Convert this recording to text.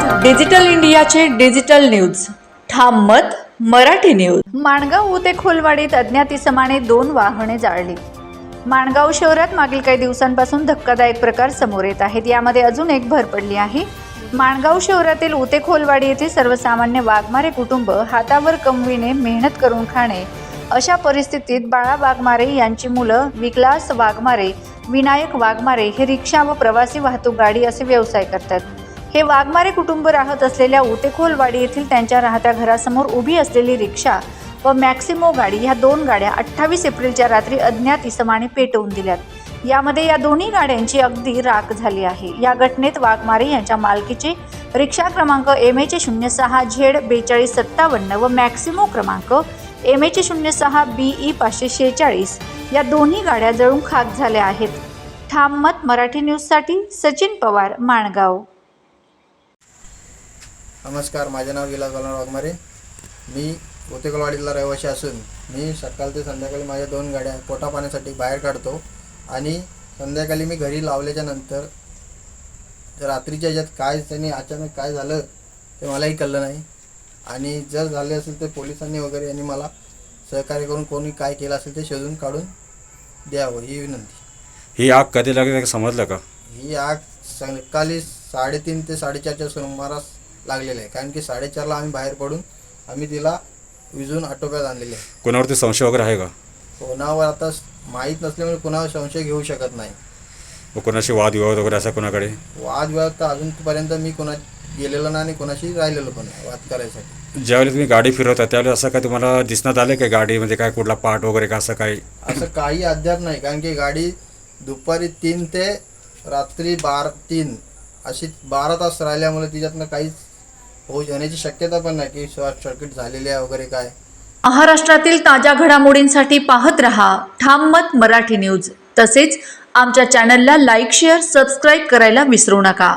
Digital इंडियाचे digital news. ठाम मत मराठी न्यूज. माणगाव उते खोलवाडीत अज्ञात इसमाने दोन वाहने जाळली. माणगाव शहरात मागील काही दिवसांपासून धक्कादायक प्रकार समोर येत आहेत. यामध्ये अजून एक भर पडली आहे. माणगाव शहरातील उते खोलवाडी येथे सर्वसामान्य वाघमारे कुटुंब हातावर कमविणे मेहनत करून खाणे अशा परिस्थितीत बाळा वाघमारे यांची मुलं विकलास वाघमारे विनायक वाघमारे हे रिक्षा व प्रवासी वाहतूक गाडी असे व्यवसाय करतात. हे वाघमारे कुटुंब राहत असलेल्या उतेखोलवाडी येथील त्यांच्या राहत्या घरासमोर उभी असलेली रिक्षा व मॅक्सिमो गाडी ह्या दोन गाड्या अठ्ठावीस एप्रिलच्या रात्री अज्ञात इसमाने पेटवून दिल्यात. यामध्ये या दोन्ही गाड्यांची अगदी राख झाली आहे. या घटनेत वाघमारे यांच्या मालकीचे रिक्षा क्रमांक एम एचे शून्य सहा झेड बेचाळीस सत्तावन्न व मॅक्सिमो क्रमांक एम एचे शून्य सहा बी ई पाचशे शेहेचाळीस या दोन्ही गाड्या जळून खाक झाल्या आहेत. ठाम मत मराठी न्यूजसाठी सचिन पवार माणगाव. नमस्कार माझे नाव विलास बालराव वाघमारे. मी ओतेकलवाडीतला रहिवासी असून मी सकाळ ते संध्याकाळी माझ्या दोन गाड्या पोटा पाण्यासाठी बाहेर काढतो आणि संध्याकाळी मी घरी लावल्याच्या नंतर रात्रीच्या ह्याच्यात काय त्यांनी अचानक काय झालं ते मलाही कळलं नाही. आणि जर झाले असेल तर पोलिसांनी वगैरे यांनी मला सहकार्य करून कोणी काय केलं असेल ते शोधून काढून द्यावं ही विनंती. ही आग कधी लागली समजलं का? ही आग सकाळी साडेतीन ते साडेचारच्या सुमारास लागलेली आहे. कारण की साडेचारला आम्ही बाहेर पडून आम्ही तिला विजून आटोक्यात आणलेली आहे. कोणावरती संशय वगैरे आहे का? कोणावर आता माहीत नसल्यामुळे कोणावर संशय घेऊ शकत नाही. व कोणाशी वादविवाद वगैरे असा कोणाकडे? वादविवाद तर अजूनपर्यंत मी कोणा गेलेलो नाही आणि कोणाशी राहिलेलो पण नाही वाद करायसाठी. ज्यावेळी तुम्ही गाडी फिरवता त्यावेळेस असं काय तुम्हाला दिसण्यात आलं का गाडीमध्ये काय कुठला पार्ट वगैरे का असं काही? असं काही अद्याप नाही. कारण की गाडी दुपारी तीन ते रात्री बारा तीन अशी बारा तास राहिल्यामुळे तिच्यातनं काहीच होऊ होण्याची शक्यता पण नाही की शॉर्ट सर्किट झालेली आहे वगैरे काय. महाराष्ट्रातील ताज्या घडामोडींसाठी पाहत रहा ठाम मत मराठी न्यूज. तसेच आमच्या चॅनलला लाईक शेअर सबस्क्राईब करायला विसरू नका.